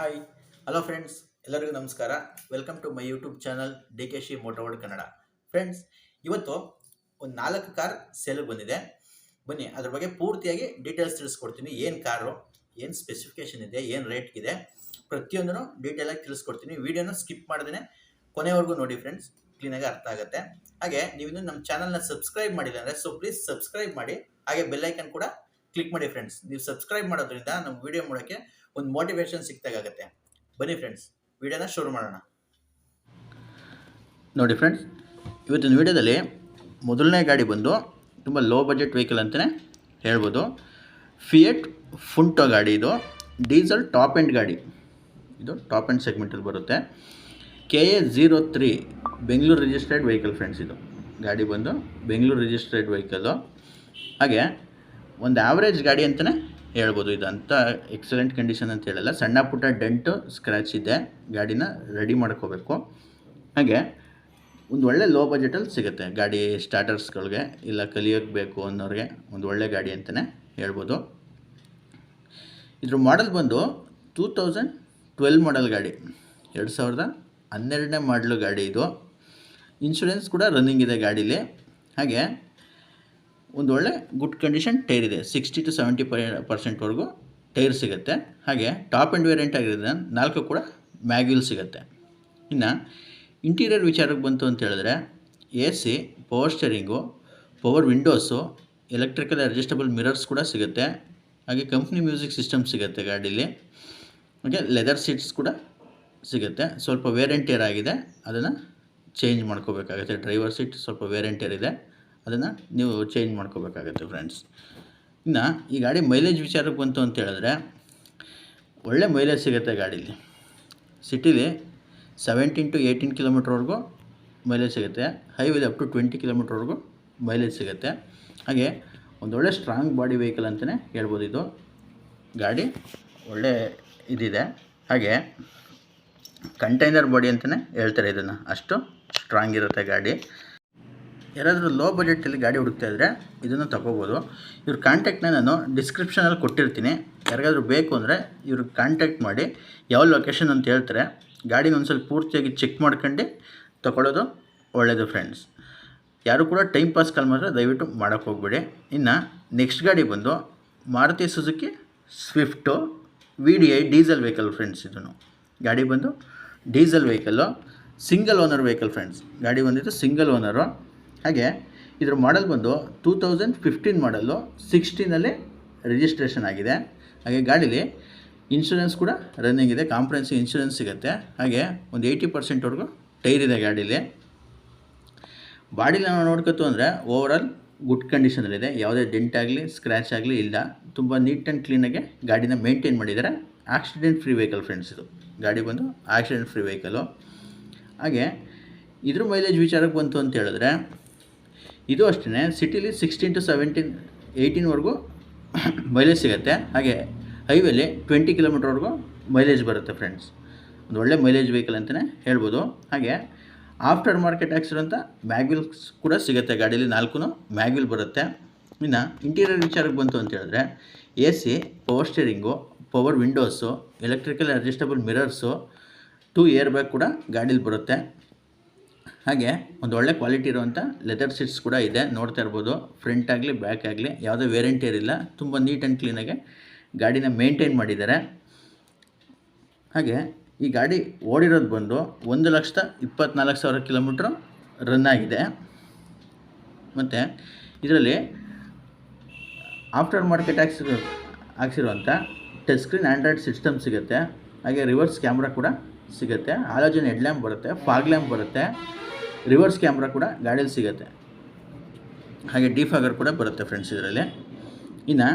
Hi hello friends ಎಲ್ಲರಿಗೂ ನಮಸ್ಕಾರ. Welcome to my YouTube channel D K she motoworld Kannada friends ಇವತ್ತು ಒಂದು ನಾಲ್ಕು ಕಾರ್ ಸೇಲ್ಗೆ ಬಂದಿದೆ. ಬನ್ನಿ, ಅದ್ರ ಬಗ್ಗೆ ಪೂರ್ತಿಯಾಗಿ ಡೀಟೇಲ್ಸ್ ತಿಳಿಸ್ಕೊಡ್ತೀನಿ. ಏನು ಕಾರು ಏನು ಸ್ಪೆಸಿಫಿಕೇಶನ್ ಇದೆ, ಏನು ರೇಟ್ ಇದೆ, ಪ್ರತಿಯೊಂದನ್ನು ಡೀಟೇಲಾಗಿ ತಿಳಿಸ್ಕೊಡ್ತೀನಿ. ವಿಡಿಯೋನ ಸ್ಕಿಪ್ ಮಾಡ್ದೇ ಕೊನೆವರೆಗೂ ನೋಡಿ ಫ್ರೆಂಡ್ಸ್ ಕ್ಲೀನಾಗಿ ಅರ್ಥ ಆಗುತ್ತೆ. ಹಾಗೆ ನೀವಿನ್ನು ನಮ್ಮ ಚಾನಲ್ನ ಸಬ್ಸ್ಕ್ರೈಬ್ ಮಾಡಿಲ್ಲ ಅಂದರೆ ಸೊ ಪ್ಲೀಸ್ ಸಬ್ಸ್ಕ್ರೈಬ್ ಮಾಡಿ. ಹಾಗೆ ಬೆಲ್ಲೈಕನ್ ಕೂಡ ಕ್ಲಿಕ್ ಮಾಡಿ ಫ್ರೆಂಡ್ಸ್ ನೀವು ಸಬ್ಸ್ಕ್ರೈಬ್ ಮಾಡೋದ್ರಿಂದ ನಮ್ಮ ವಿಡಿಯೋ ಮಾಡೋಕ್ಕೆ ಒಂದು ಮೋಟಿವೇಶನ್ ಸಿಕ್ತಾಗುತ್ತೆ ಬನ್ನಿ ಫ್ರೆಂಡ್ಸ್ ವಿಡಿಯೋನ ಶುರು ಮಾಡೋಣ. ನೋಡಿ ಫ್ರೆಂಡ್ಸ್ ಇವತ್ತಿನ ವಿಡಿಯೋದಲ್ಲಿ ಮೊದಲನೇ ಗಾಡಿ ಬಂದು ತುಂಬ ಲೋ ಬಜೆಟ್ ವೆಹಿಕಲ್ ಅಂತಲೇ ಹೇಳ್ಬೋದು. ಫಿಯೆಟ್ ಫುಂಟೋ ಗಾಡಿ ಇದು. ಡೀಸೆಲ್ ಟಾಪ್ ಎಂಡ್ ಗಾಡಿ. ಇದು ಟಾಪ್ ಎಂಡ್ ಸೆಗ್ಮೆಂಟಲ್ಲಿ ಬರುತ್ತೆ. K A zero three Bengaluru registered vehicle friends ಇದು. ಗಾಡಿ ಬಂದು ಬೆಂಗಳೂರು ರಿಜಿಸ್ಟರ್ಡ್ ವೆಹಿಕಲ್ಲು ಹಾಗೆ ಒಂದು ಆ್ಯಾವ್ರೇಜ್ ಗಾಡಿ ಅಂತಲೇ ಹೇಳ್ಬೋದು ಇದು. ಅಂತ ಎಕ್ಸಲೆಂಟ್ ಕಂಡೀಷನ್ ಅಂತ ಹೇಳಲ್ಲ. ಸಣ್ಣ ಪುಟ್ಟ ಡೆಂಟು ಸ್ಕ್ರ್ಯಾಚ್ ಇದೆ. ಗಾಡಿನ ರೆಡಿ ಮಾಡ್ಕೋಬೇಕು. ಹಾಗೆ ಒಂದು ಒಳ್ಳೆ ಲೋ ಬಜೆಟಲ್ಲಿ ಸಿಗುತ್ತೆ. ಗಾಡಿ ಸ್ಟಾರ್ಟರ್ಸ್ಗಳಿಗೆ ಇಲ್ಲ ಕಲಿಯೋಕ್ಕೆ ಬೇಕು ಅನ್ನೋರಿಗೆ ಒಂದು ಒಳ್ಳೆ ಗಾಡಿ ಅಂತಲೇ ಹೇಳ್ಬೋದು. ಇದ್ರ ಮಾಡೆಲ್ ಬಂದು ಟೂ ತೌಸಂಡ್ ಟ್ವೆಲ್ ಮಾಡೆಲ್ ಗಾಡಿ. ಎರಡು ಸಾವಿರದ ಹನ್ನೆರಡನೇ ಮಾಡಲು ಗಾಡಿ ಇದು. ಇನ್ಶೂರೆನ್ಸ್ ಕೂಡ ರನ್ನಿಂಗ್ ಇದೆ ಗಾಡೀಲಿ. ಹಾಗೆ ಒಂದು ಒಳ್ಳೆ ಗುಡ್ ಕಂಡೀಷನ್ ಟೈರ್ ಇದೆ. ಸಿಕ್ಸ್ಟಿ ಟು ಸೆವೆಂಟಿ ಪರ್ಸೆಂಟ್ವರೆಗೂ ಟೈರ್ ಸಿಗುತ್ತೆ. ಹಾಗೆ ಟಾಪ್ ಆ್ಯಂಡ್ ವೇರಿಯಂಟ್ ಆಗಿರೋದ್ರಿಂದ ನಾಲ್ಕು ಕೂಡ ಮ್ಯಾಗ್ಯೂಲ್ ಸಿಗುತ್ತೆ. ಇನ್ನು ಇಂಟೀರಿಯರ್ ವಿಚಾರಕ್ಕೆ ಬಂತು ಅಂತ ಹೇಳಿದ್ರೆ A C power steering power windows electrical adjustable mirrors ಕೂಡ ಸಿಗುತ್ತೆ. ಹಾಗೆ ಕಂಪ್ನಿ ಮ್ಯೂಸಿಕ್ ಸಿಸ್ಟಮ್ ಸಿಗುತ್ತೆ ಗಾಡೀಲಿ. ಹಾಗೆ ಲೆದರ್ ಸೀಟ್ಸ್ ಕೂಡ ಸಿಗುತ್ತೆ. ಸ್ವಲ್ಪ ವೇರೆಂಟಿಯರ್ ಆಗಿದೆ. ಅದನ್ನು ಚೇಂಜ್ ಮಾಡ್ಕೋಬೇಕಾಗುತ್ತೆ. ಡ್ರೈವರ್ ಸೀಟ್ ಸ್ವಲ್ಪ ವೇರೆಂಟಿಯರ್ ಇದೆ. ಅದನ್ನು ನೀವು ಚೇಂಜ್ ಮಾಡ್ಕೋಬೇಕಾಗುತ್ತೆ ಫ್ರೆಂಡ್ಸ್ ಇನ್ನು ಈ ಗಾಡಿ ಮೈಲೇಜ್ ವಿಚಾರಕ್ಕೆ ಬಂತು ಅಂತ ಹೇಳಿದ್ರೆ, ಒಳ್ಳೆ ಮೈಲೇಜ್ ಸಿಗುತ್ತೆ ಗಾಡೀಲಿ. ಸಿಟಿಲಿ ಸೆವೆಂಟೀನ್ ಟು ಏಯ್ಟೀನ್ ಕಿಲೋಮೀಟ್ರ್ವರೆಗೂ ಮೈಲೇಜ್ ಸಿಗುತ್ತೆ. ಹೈವೇಲಿ ಅಪ್ ಟು ಟ್ವೆಂಟಿ ಕಿಲೋಮೀಟ್ರ್ವರೆಗೂ ಮೈಲೇಜ್ ಸಿಗುತ್ತೆ. ಹಾಗೆ ಒಂದು ಒಳ್ಳೆ ಸ್ಟ್ರಾಂಗ್ ಬಾಡಿ ವೆಹಿಕಲ್ ಅಂತಲೇ ಹೇಳ್ಬೋದು ಇದು. ಗಾಡಿ ಒಳ್ಳೆ ಇದಿದೆ. ಹಾಗೆ ಕಂಟೈನರ್ ಬಾಡಿ ಅಂತಲೇ ಹೇಳ್ತಾರೆ ಇದನ್ನು. ಅಷ್ಟು ಸ್ಟ್ರಾಂಗ್ ಇರುತ್ತೆ ಗಾಡಿ. ಯಾರಾದರೂ ಲೋ ಬಜೆಟಲ್ಲಿ ಗಾಡಿ ಹುಡುಕ್ತಾ ಇದ್ದರೆ ಇದನ್ನು ತಗೋಬೋದು. ಇವ್ರ ಕಾಂಟ್ಯಾಕ್ಟ್ನ ನಾನು ಡಿಸ್ಕ್ರಿಪ್ಷನಲ್ಲಿ ಕೊಟ್ಟಿರ್ತೀನಿ. ಯಾರಿಗಾದರೂ ಬೇಕು ಅಂದರೆ ಇವ್ರಿಗೆ ಕಾಂಟ್ಯಾಕ್ಟ್ ಮಾಡಿ ಯಾವ ಲೊಕೇಶನ್ ಅಂತ ಹೇಳ್ತಾರೆ. ಗಾಡಿನ ಒಂದು ಸ್ವಲ್ಪ ಪೂರ್ತಿಯಾಗಿ ಚೆಕ್ ಮಾಡ್ಕೊಂಡು ತಗೊಳ್ಳೋದು ಒಳ್ಳೆಯದು ಫ್ರೆಂಡ್ಸ್ ಯಾರು ಕೂಡ ಟೈಮ್ ಪಾಸ್ ಕಾಲ್ ಮಾತ್ರ ದಯವಿಟ್ಟು ಮಾಡೋಕ್ಕೆ ಹೋಗ್ಬೇಡಿ. ಇನ್ನು ನೆಕ್ಸ್ಟ್ ಗಾಡಿ ಬಂದು Maruti Suzuki Swift V D I diesel vehicle friends ಇದನ್ನು. ಗಾಡಿ ಬಂದು diesel vehicle single owner vehicle friends ಗಾಡಿ ಬಂದಿದ್ದು ಸಿಂಗಲ್ ಓನರು ಹಾಗೆ ಇದರ ಮಾಡೆಲ್ ಬಂದು ಟೂ ತೌಸಂಡ್ ಫಿಫ್ಟೀನ್ ಮಾಡಲ್ಲು ಸಿಕ್ಸ್ಟೀನಲ್ಲಿ ರಿಜಿಸ್ಟ್ರೇಷನ್ ಆಗಿದೆ. ಹಾಗೆ ಗಾಡೀಲಿ ಇನ್ಶೂರೆನ್ಸ್ ಕೂಡ ರನ್ನಿಂಗ್ ಇದೆ ಕಾಂಪ್ರೆನ್ಸಿವ್ ಇನ್ಶೂರೆನ್ಸ್ ಸಿಗುತ್ತೆ. ಹಾಗೆ ಒಂದು ಏಯ್ಟಿ ಪರ್ಸೆಂಟ್ವರೆಗೂ ಟೈರ್ ಇದೆ ಗಾಡೀಲಿ. ಬಾಡಿಲಿ ನಾವು ನೋಡ್ಕೊತು ಅಂದರೆ ಓವರಾಲ್ ಗುಡ್ ಕಂಡೀಷನಲ್ಲಿದೆ ಯಾವುದೇ ಡೆಂಟ್ ಆಗಲಿ ಸ್ಕ್ರ್ಯಾಚ್ ಆಗಲಿ ಇಲ್ಲ. ತುಂಬ ನೀಟ್ ಆ್ಯಂಡ್ ಕ್ಲೀನಾಗೆ ಗಾಡಿನ ಮೇಂಟೈನ್ ಮಾಡಿದ್ದಾರೆ. ಆಕ್ಸಿಡೆಂಟ್ ಫ್ರೀ ವೆಹಿಕಲ್ ಫ್ರೆಂಡ್ಸ್ ಇದು. ಗಾಡಿ ಬಂದು ಆಕ್ಸಿಡೆಂಟ್ ಫ್ರೀ ವೆಹಿಕಲು ಹಾಗೆ ಇದ್ರ ಮೈಲೇಜ್ ವಿಚಾರಕ್ಕೆ ಬಂತು ಅಂತ ಹೇಳಿದ್ರೆ ಇದು ಅಷ್ಟೇ ಸಿಟಿಲಿ ಸಿಕ್ಸ್ಟೀನ್ ಟು ಸೆವೆಂಟೀನ್ ಏಯ್ಟೀನ್ವರೆಗೂ ಮೈಲೇಜ್ ಸಿಗುತ್ತೆ. ಹಾಗೆ ಹೈವೇಲಿ ಟ್ವೆಂಟಿ ಕಿಲೋಮೀಟ್ರ್ವರೆಗೂ ಮೈಲೇಜ್ ಬರುತ್ತೆ ಫ್ರೆಂಡ್ಸ್ ಒಂದು ಒಳ್ಳೆ ಮೈಲೇಜ್ ವೆಹಿಕಲ್ ಅಂತಲೇ ಹೇಳ್ಬೋದು. ಹಾಗೆ ಆಫ್ಟರ್ ಮಾರ್ಕೆಟ್ ಅಂತ ಮ್ಯಾಗ್ವಿಲ್ಸ್ ಕೂಡ ಸಿಗುತ್ತೆ ಗಾಡೀಲಿ ನಾಲ್ಕು ಮ್ಯಾಗ್ವಿಲ್ ಬರುತ್ತೆ. ಇನ್ನು ಇಂಟೀರಿಯರ್ ವಿಚಾರಕ್ಕೆ ಬಂತು ಅಂತ ಹೇಳಿದ್ರೆ A C power steering power windows electrical adjustable mirrors two air bag ಕೂಡ ಗಾಡೀಲಿ ಬರುತ್ತೆ. ಹಾಗೆ ಒಂದು ಒಳ್ಳೆ ಕ್ವಾಲಿಟಿ ಇರುವಂಥ ಲೆದರ್ ಸೀಟ್ಸ್ ಕೂಡ ಇದೆ. ನೋಡ್ತಾ ಇರ್ಬೋದು. ಫ್ರಂಟ್ ಆಗಲಿ ಬ್ಯಾಕ್ ಆಗಲಿ ಯಾವುದೇ ವೇರೆಂಟಿ ಇರಲಿಲ್ಲ ತುಂಬ ನೀಟ್ ಆ್ಯಂಡ್ ಕ್ಲೀನಾಗಿ ಗಾಡಿನ ಮೇಂಟೈನ್ ಮಾಡಿದ್ದಾರೆ. ಹಾಗೆ ಈ ಗಾಡಿ ಓಡಿರೋದು ಬಂದು ಒಂದು ಲಕ್ಷದ ಇಪ್ಪತ್ನಾಲ್ಕು ಸಾವಿರ ಕಿಲೋಮೀಟ್ರ್ ರನ್ ಆಗಿದೆ. ಮತ್ತು ಇದರಲ್ಲಿ ಆಫ್ಟರ್ ಮಾರ್ಕೆಟ್ ಹಾಕ್ಸಿರೋ ಹಾಕ್ಸಿರುವಂಥ ಟಚ್ ಸ್ಕ್ರೀನ್ ಆ್ಯಂಡ್ರಾಯ್ಡ್ ಸಿಸ್ಟಮ್ ಸಿಗುತ್ತೆ. ಹಾಗೆ ರಿವರ್ಸ್ ಕ್ಯಾಮ್ರಾ ಕೂಡ ಸಿಗುತ್ತೆ. ಆಲೋಜನ್ ಹೆಡ್ ಲ್ಯಾಂಪ್ ಬರುತ್ತೆ ಫಾಗ್ ಲ್ಯಾಂಪ್ ಬರುತ್ತೆ. ರಿವರ್ಸ್ ಕ್ಯಾಮ್ರಾ ಕೂಡ ಗಾಡಿಯಲ್ಲಿ ಸಿಗುತ್ತೆ. ಹಾಗೆ ಡಿಫಾಗರ್ ಕೂಡ ಬರುತ್ತೆ ಫ್ರೆಂಡ್ಸ್ ಇದರಲ್ಲಿ. ಇನ್ನು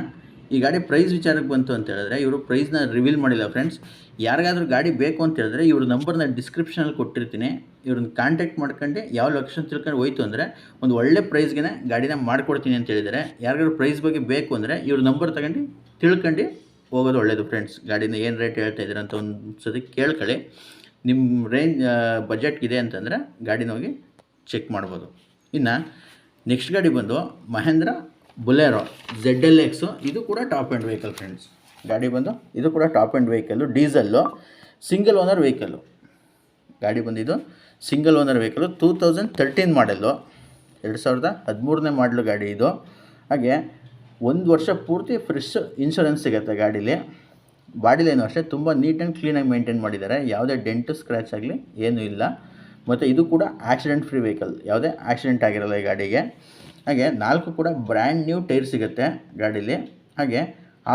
ಈ ಗಾಡಿ ಪ್ರೈಸ್ ವಿಚಾರಕ್ಕೆ ಬಂತು ಅಂತ ಹೇಳಿದ್ರೆ ಇವರು ಪ್ರೈಸ್ನ ರಿವೀಲ್ ಮಾಡಿಲ್ಲ ಫ್ರೆಂಡ್ಸ್. ಯಾರಿಗಾದ್ರೂ ಗಾಡಿ ಬೇಕು ಅಂತ ಹೇಳಿದ್ರೆ ಇವ್ರ ನಂಬರ್ನ ಡಿಸ್ಕ್ರಿಪ್ಷನಲ್ಲಿ ಕೊಟ್ಟಿರ್ತೀನಿ. ಇವ್ರನ್ನ ಕಾಂಟ್ಯಾಕ್ಟ್ ಮಾಡ್ಕೊಂಡು ಯಾವ ಲೊಕೇಶನ್ ತಿಳ್ಕೊಂಡು ಹೋಯ್ತು ಅಂದರೆ ಒಂದು ಒಳ್ಳೆ ಪ್ರೈಸ್ಗೆ ಗಾಡಿನ ಮಾಡ್ಕೊಡ್ತೀನಿ ಅಂತ ಹೇಳಿದ್ದಾರೆ ಯಾರಿಗಾದ್ರು ಪ್ರೈಸ್ ಬಗ್ಗೆ ಬೇಕು ಅಂದರೆ ಇವ್ರ ನಂಬರ್ ತಗೊಂಡು ತಿಳ್ಕೊಂಡು ಹೋಗೋದು ಒಳ್ಳೆಯದು ಫ್ರೆಂಡ್ಸ್. ಗಾಡಿನ ಏನು ರೇಟ್ ಹೇಳ್ತಾ ಇದ್ದೀರ ಅಂತ ಒಂದು ಸತಿ ಕೇಳ್ಕೊಳ್ಳಿ. ನಿಮ್ಮ ರೇಂಜ್ ಬಜೆಟ್ ಇದೆ ಅಂತಂದರೆ ಗಾಡಿನ ಹೋಗಿ ಚೆಕ್ ಮಾಡ್ಬೋದು. ಇನ್ನು ನೆಕ್ಸ್ಟ್ ಗಾಡಿ ಬಂದು Mahindra Bolero Z L X ಇದು ಕೂಡ ಟಾಪ್ ಆ್ಯಂಡ್ ವೆಹಿಕಲ್ ಫ್ರೆಂಡ್ಸ್ ಗಾಡಿ ಬಂದು ಇದು ಕೂಡ top end vehicle diesel single owner vehicle ಗಾಡಿ ಬಂದಿದ್ದು single owner vehicle two thousand thirteen model ಎರಡು ಸಾವಿರದ ಹದಿಮೂರನೇ ಮಾಡಲು ಗಾಡಿ ಇದು. ಹಾಗೆ ಒಂದು ವರ್ಷ ಪೂರ್ತಿ ಫ್ರೆಶ್ ಇನ್ಶೂರೆನ್ಸ್ ಸಿಗುತ್ತೆ ಗಾಡೀಲಿ. ಬಾಡಿಲೇನು ಅಷ್ಟೇ ತುಂಬ ನೀಟ್ ಆ್ಯಂಡ್ ಕ್ಲೀನಾಗಿ ಮೇಂಟೈನ್ ಮಾಡಿದ್ದಾರೆ. ಯಾವುದೇ ಡೆಂಟು ಸ್ಕ್ರ್ಯಾಚ್ ಆಗಲಿ ಏನೂ ಇಲ್ಲ. ಮತ್ತು ಇದು ಕೂಡ ಆಕ್ಸಿಡೆಂಟ್ ಫ್ರೀ ವೆಹಿಕಲ್. ಯಾವುದೇ ಆಕ್ಸಿಡೆಂಟ್ ಆಗಿರಲ್ಲ ಈ ಗಾಡಿಗೆ. ಹಾಗೆ ನಾಲ್ಕು ಕೂಡ ಬ್ರ್ಯಾಂಡ್ ನ್ಯೂ ಟೈರ್ ಸಿಗುತ್ತೆ ಗಾಡೀಲಿ. ಹಾಗೆ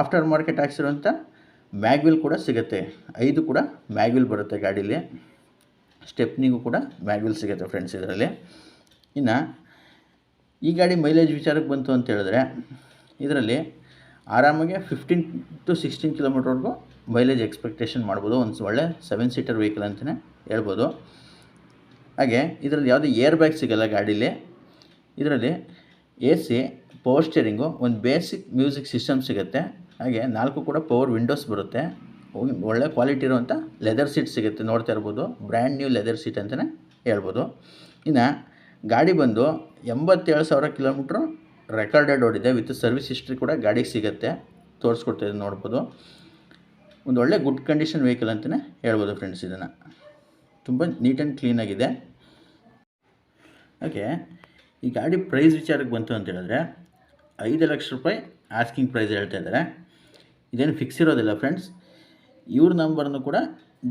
ಆಫ್ಟರ್ ಮಾರ್ಕೆಟ್ ಹಾಕ್ಸಿರುವಂಥ ಮ್ಯಾಗ್ವಿಲ್ ಕೂಡ ಸಿಗುತ್ತೆ. ಐದು ಕೂಡ ಮ್ಯಾಗ್ವಿಲ್ ಬರುತ್ತೆ ಗಾಡೀಲಿ. ಸ್ಟೆಪ್ನಿಗೂ ಕೂಡ ಮ್ಯಾಗ್ವಿಲ್ ಸಿಗುತ್ತೆ ಫ್ರೆಂಡ್ಸ್ ಇದರಲ್ಲಿ. ಇನ್ನು ಈ ಗಾಡಿ ಮೈಲೇಜ್ ವಿಚಾರಕ್ಕೆ ಬಂತು ಅಂತ ಹೇಳಿದ್ರೆ, ಇದರಲ್ಲಿ ಆರಾಮಾಗಿ ಫಿಫ್ಟೀನ್ ಟು ಸಿಕ್ಸ್ಟೀನ್ ಕಿಲೋಮೀಟ್ರ್ವರೆಗೂ ಮೈಲೇಜ್ ಎಕ್ಸ್ಪೆಕ್ಟೇಷನ್ ಮಾಡ್ಬೋದು. ಒಂದು ಒಳ್ಳೆ ಸೆವೆನ್ ಸೀಟರ್ ವೆಹಿಕಲ್ ಅಂತಲೇ ಹೇಳ್ಬೋದು. ಹಾಗೆ ಇದರಲ್ಲಿ ಯಾವುದೇ ಏರ್ ಬ್ಯಾಗ್ ಸಿಗಲ್ಲ ಗಾಡೀಲಿ. ಇದರಲ್ಲಿ ಎ ಸಿ ಪವರ್ ಸ್ಟೇರಿಂಗು ಒಂದು ಬೇಸಿಕ್ ಮ್ಯೂಸಿಕ್ ಸಿಸ್ಟಮ್ ಸಿಗುತ್ತೆ. ಹಾಗೆ ನಾಲ್ಕು ಕೂಡ ಪವರ್ ವಿಂಡೋಸ್ ಬರುತ್ತೆ. ಒಳ್ಳೆ ಕ್ವಾಲಿಟಿ ಇರುವಂಥ ಲೆದರ್ ಸೀಟ್ ಸಿಗುತ್ತೆ ನೋಡ್ತಾ ಇರ್ಬೋದು. ಬ್ರ್ಯಾಂಡ್ ನ್ಯೂ ಲೆದರ್ ಸೀಟ್ ಅಂತಲೇ ಹೇಳ್ಬೋದು. ಇನ್ನು ಗಾಡಿ ಬಂದು ಎಂಬತ್ತೇಳು ಸಾವಿರ ಕಿಲೋಮೀಟ್ರು ರೆಕಾರ್ಡೆಡ್ ಓಡಿದೆ. ವಿತ್ ಸರ್ವಿಸ್ ಹಿಸ್ಟ್ರಿ ಕೂಡ ಗಾಡಿಗೆ ಸಿಗುತ್ತೆ. ತೋರಿಸ್ಕೊಡ್ತಿದೆ ನೋಡ್ಬೋದು. ಒಂದು ಒಳ್ಳೆ ಗುಡ್ ಕಂಡೀಷನ್ ವೆಹಿಕಲ್ ಅಂತಲೇ ಹೇಳ್ಬೋದು ಫ್ರೆಂಡ್ಸ್ ಇದನ್ನು. ತುಂಬ ನೀಟ್ ಆ್ಯಂಡ್ ಕ್ಲೀನಾಗಿದೆ ಓಕೆ, ಈ ಗಾಡಿ ಪ್ರೈಸ್ ವಿಚಾರಕ್ಕೆ ಬಂತು ಅಂತ ಹೇಳಿದ್ರೆ ಐದು ಲಕ್ಷ ರೂಪಾಯಿ ಆಸ್ಕಿಂಗ್ ಪ್ರೈಸ್ ಹೇಳ್ತಾ ಇದ್ದಾರೆ. ಇದೇನು ಫಿಕ್ಸ್ ಇರೋದಿಲ್ಲ ಫ್ರೆಂಡ್ಸ್. ಇವ್ರ ನಂಬರ್ನು ಕೂಡ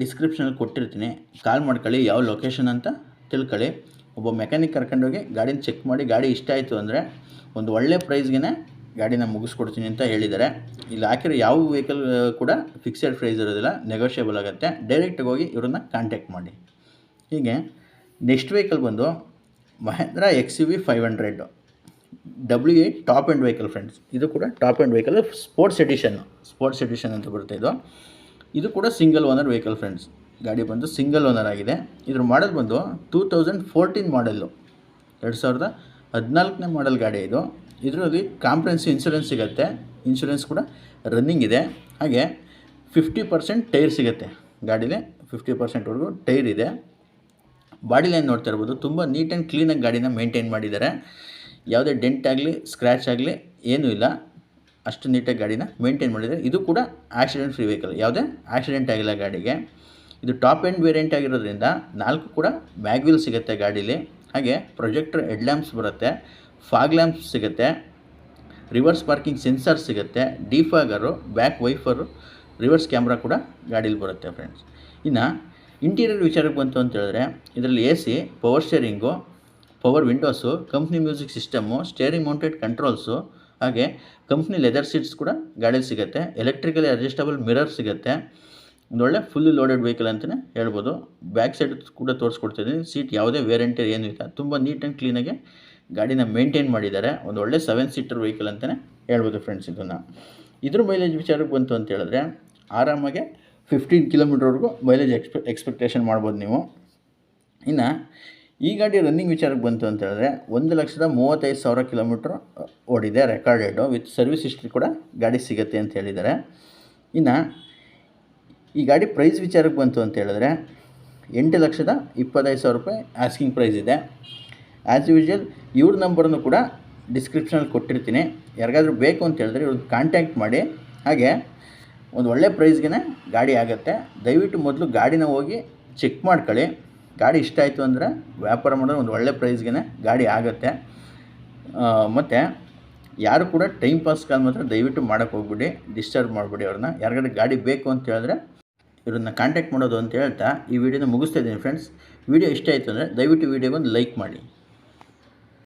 ಡಿಸ್ಕ್ರಿಪ್ಷನಲ್ಲಿ ಕೊಟ್ಟಿರ್ತೀನಿ. ಕಾಲ್ ಮಾಡ್ಕೊಳ್ಳಿ, ಯಾವ ಲೊಕೇಶನ್ ಅಂತ ತಿಳ್ಕೊಳ್ಳಿ. ಒಬ್ಬ ಮೆಕ್ಯಾನಿಕ್ ಕರ್ಕೊಂಡೋಗಿ ಗಾಡಿನ ಚೆಕ್ ಮಾಡಿ, ಗಾಡಿ ಇಷ್ಟ ಆಯಿತು ಅಂದರೆ ಒಂದು ಒಳ್ಳೆ ಪ್ರೈಸ್ಗೆ ಗಾಡಿನ ಮುಗಿಸ್ಕೊಡ್ತೀನಿ ಅಂತ ಹೇಳಿದ್ದಾರೆ. ಇಲ್ಲಿ ಹಾಕಿರೋ ಯಾವ ವೆಹಿಕಲ್ ಕೂಡ ಫಿಕ್ಸೆಡ್ ಪ್ರೈಸ್ ಇರೋದಿಲ್ಲ ನೆಗೋಷಿಯಬಲ್ ಆಗುತ್ತೆ. ಡೈರೆಕ್ಟಾಗಿ ಹೋಗಿ ಇವ್ರನ್ನ ಕಾಂಟ್ಯಾಕ್ಟ್ ಮಾಡಿ. ಹೀಗೆ ನೆಕ್ಸ್ಟ್ ವೆಹಿಕಲ್ ಬಂದು Mahindra X U V five hundred W eight top end vehicle friends ಇದು ಕೂಡ top end vehicle sports edition sports edition ಅಂತ ಬರುತ್ತೆ ಇದು. ಇದು ಕೂಡ ಸಿಂಗಲ್ ಓನರ್ ವೆಹಿಕಲ್ ಫ್ರೆಂಡ್ಸ್ ಗಾಡಿ ಬಂದು ಸಿಂಗಲ್ ಓನರ್ ಆಗಿದೆ. ಇದ್ರ ಮಾಡೆಲ್ ಬಂದು ಟೂ ತೌಸಂಡ್ ಫೋರ್ಟೀನ್ ಮಾಡೆಲ್ಲು ಎರಡು ಸಾವಿರದ ಹದಿನಾಲ್ಕನೇ ಮಾಡೆಲ್ ಗಾಡಿ ಇದು. ಇದರಲ್ಲಿ ಕಾಂಪ್ರೆನ್ಸಿ ಇನ್ಶೂರೆನ್ಸ್ ಸಿಗುತ್ತೆ. ಇನ್ಶೂರೆನ್ಸ್ ಕೂಡ ರನ್ನಿಂಗ್ ಇದೆ. ಹಾಗೆ ಫಿಫ್ಟಿ ಪರ್ಸೆಂಟ್ ಟೈರ್ ಸಿಗುತ್ತೆ ಗಾಡೀಲಿ. ಫಿಫ್ಟಿ ಪರ್ಸೆಂಟ್ವರೆಗೂ ಟೈರ್ ಇದೆ. ಬಾಡಿ ಲೈನ್ ನೋಡ್ತಾ ಇರ್ಬೋದು. ತುಂಬ ನೀಟ್ ಆ್ಯಂಡ್ ಕ್ಲೀನಾಗಿ ಗಾಡಿನ ಮೇಂಟೈನ್ ಮಾಡಿದ್ದಾರೆ. ಯಾವುದೇ ಡೆಂಟ್ ಆಗಲಿ ಸ್ಕ್ರ್ಯಾಚ್ ಆಗಲಿ ಏನೂ ಇಲ್ಲ. ಅಷ್ಟು ನೀಟಾಗಿ ಗಾಡಿನ ಮೇಂಟೈನ್ ಮಾಡಿದ್ದಾರೆ. ಇದು ಕೂಡ ಆಕ್ಸಿಡೆಂಟ್ ಫ್ರೀ ವೆಹಿಕಲ್ ಯಾವುದೇ ಆಕ್ಸಿಡೆಂಟ್ ಆಗಿಲ್ಲ ಗಾಡಿಗೆ. ಇದು ಟಾಪ್ ಎಂಡ್ ವೇರಿಯಂಟ್ ಆಗಿರೋದ್ರಿಂದ ನಾಲ್ಕು ಕೂಡ ಮ್ಯಾಗ್ವಿಲ್ ಸಿಗುತ್ತೆ ಗಾಡೀಲಿ. ಹಾಗೆ ಪ್ರೊಜೆಕ್ಟರ್ ಹೆಡ್ ಲ್ಯಾಂಪ್ಸ್ ಬರುತ್ತೆ, ಫಾಗ್ ಲ್ಯಾಂಪ್ಸ್ ಸಿಗುತ್ತೆ, ರಿವರ್ಸ್ ಪಾರ್ಕಿಂಗ್ ಸೆನ್ಸರ್ ಸಿಗುತ್ತೆ, defogger, back wiper, reverse camera ಕೂಡ ಗಾಡೀಲಿ ಬರುತ್ತೆ ಫ್ರೆಂಡ್ಸ್. ಇನ್ನು ಇಂಟೀರಿಯರ್ ವಿಚಾರಕ್ಕೆ ಬಂತು ಅಂತ ಹೇಳಿದ್ರೆ, ಇದರಲ್ಲಿ A C, power steering power windows, company music system, steering mounted controls, ಹಾಗೆ ಕಂಪ್ನಿ ಲೆದರ್ ಸೀಟ್ಸ್ ಕೂಡ ಗಾಡೀಲಿ ಸಿಗುತ್ತೆ. ಎಲೆಕ್ಟ್ರಿಕಲಿ ಅಡ್ಜಸ್ಟಬಲ್ ಮಿರರ್ ಸಿಗುತ್ತೆ. ಒಂದೊಳ್ಳೆ ಫುಲ್ ಲೋಡೆಡ್ ವೆಹಿಕಲ್ ಅಂತಲೇ ಹೇಳ್ಬೋದು. ಬ್ಯಾಕ್ ಸೈಡ್ ಕೂಡ ತೋರಿಸ್ಕೊಡ್ತಿದ್ದೀನಿ ಸೀಟ್ ಯಾವುದೇ ವೇರೆಂಟಿ ಏನೂ ಇಲ್ಲ. ತುಂಬ ನೀಟ್ ಆ್ಯಂಡ್ ಕ್ಲೀನಾಗಿ ಗಾಡಿನ ಮೇಂಟೈನ್ ಮಾಡಿದ್ದಾರೆ. ಒಂದು ಒಳ್ಳೆ ಸೆವೆನ್ ಸೀಟರ್ ವೆಹಿಕಲ್ ಅಂತಲೇ ಹೇಳ್ಬೋದು ಫ್ರೆಂಡ್ಸ್ ಇದನ್ನು. ಇದ್ರ ಮೈಲೇಜ್ ವಿಚಾರಕ್ಕೆ ಬಂತು ಅಂತ ಹೇಳಿದ್ರೆ ಆರಾಮಾಗೆ ಫಿಫ್ಟೀನ್ ಕಿಲೋಮೀಟ್ರ್ವರೆಗೂ ಮೈಲೇಜ್ ಎಕ್ಸ್ಪೆ ಎಕ್ಸ್ಪೆಕ್ಟೇಷನ್ ಮಾಡ್ಬೋದು ನೀವು. ಇನ್ನು ಈ ಗಾಡಿ ರನ್ನಿಂಗ್ ವಿಚಾರಕ್ಕೆ ಬಂತು ಅಂತ ಹೇಳಿದ್ರೆ ಒಂದು ಲಕ್ಷದ ಮೂವತ್ತೈದು ಸಾವಿರ ಕಿಲೋಮೀಟ್ರ್ ಓಡಿದೆ ರೆಕಾರ್ಡೆಡು ವಿತ್ ಸರ್ವಿಸ್ ಹಿಸ್ಟ್ರಿ ಕೂಡ ಗಾಡಿ ಸಿಗುತ್ತೆ ಅಂತ ಹೇಳಿದ್ದಾರೆ. ಇನ್ನು ಈ ಗಾಡಿ ಪ್ರೈಸ್ ವಿಚಾರಕ್ಕೆ ಬಂತು ಅಂತ ಹೇಳಿದ್ರೆ ಎಂಟು ಲಕ್ಷದ ಇಪ್ಪತ್ತೈದು ಸಾವಿರ ರೂಪಾಯಿ ಆಸ್ಕಿಂಗ್ ಪ್ರೈಸ್ ಇದೆ. ಆ್ಯಸ್ ಯೂಶ್ವಲ್ ಇವ್ರ ನಂಬರ್ನು ಕೂಡ ಡಿಸ್ಕ್ರಿಪ್ಷನಲ್ಲಿ ಕೊಟ್ಟಿರ್ತೀನಿ. ಯಾರಿಗಾದ್ರೂ ಬೇಕು ಅಂತ ಹೇಳಿದ್ರೆ ಇವ್ರಿಗೆ ಕಾಂಟ್ಯಾಕ್ಟ್ ಮಾಡಿ. ಹಾಗೆ ಒಂದು ಒಳ್ಳೆ ಪ್ರೈಸ್ಗೆ ಗಾಡಿ ಆಗುತ್ತೆ. ದಯವಿಟ್ಟು ಮೊದಲು ಗಾಡಿನ ಹೋಗಿ ಚೆಕ್ ಮಾಡ್ಕೊಳ್ಳಿ. ಗಾಡಿ ಇಷ್ಟ ಆಯಿತು ಅಂದರೆ ವ್ಯಾಪಾರ ಮಾಡೋದು ಒಂದು ಒಳ್ಳೆ ಪ್ರೈಸ್ಗೆ ಗಾಡಿ ಆಗುತ್ತೆ. ಮತ್ತು ಯಾರು ಕೂಡ ಟೈಮ್ ಪಾಸ್ ಕಾಲ್ ಮಾತ್ರ ದಯವಿಟ್ಟು ಮಾಡೋಕ್ಕೆ ಹೋಗ್ಬಿಡಿ. ಡಿಸ್ಟರ್ಬ್ ಮಾಡಿಬಿಡಿ ಅವ್ರನ್ನ. ಯಾರಿಗಾದ್ರೂ ಗಾಡಿ ಬೇಕು ಅಂತ ಹೇಳಿದ್ರೆ ಇವ್ರನ್ನ ಕಾಂಟ್ಯಾಕ್ಟ್ ಮಾಡೋದು ಅಂತ ಹೇಳ್ತಾ ಈ ವಿಡಿಯೋನ ಮುಗಿಸ್ತಾ ಇದ್ದೀನಿ ಫ್ರೆಂಡ್ಸ್ ವಿಡಿಯೋ ಇಷ್ಟ ಆಯಿತು ಅಂದರೆ ದಯವಿಟ್ಟು ವಿಡಿಯೋಗೊಂದು ಲೈಕ್ ಮಾಡಿ.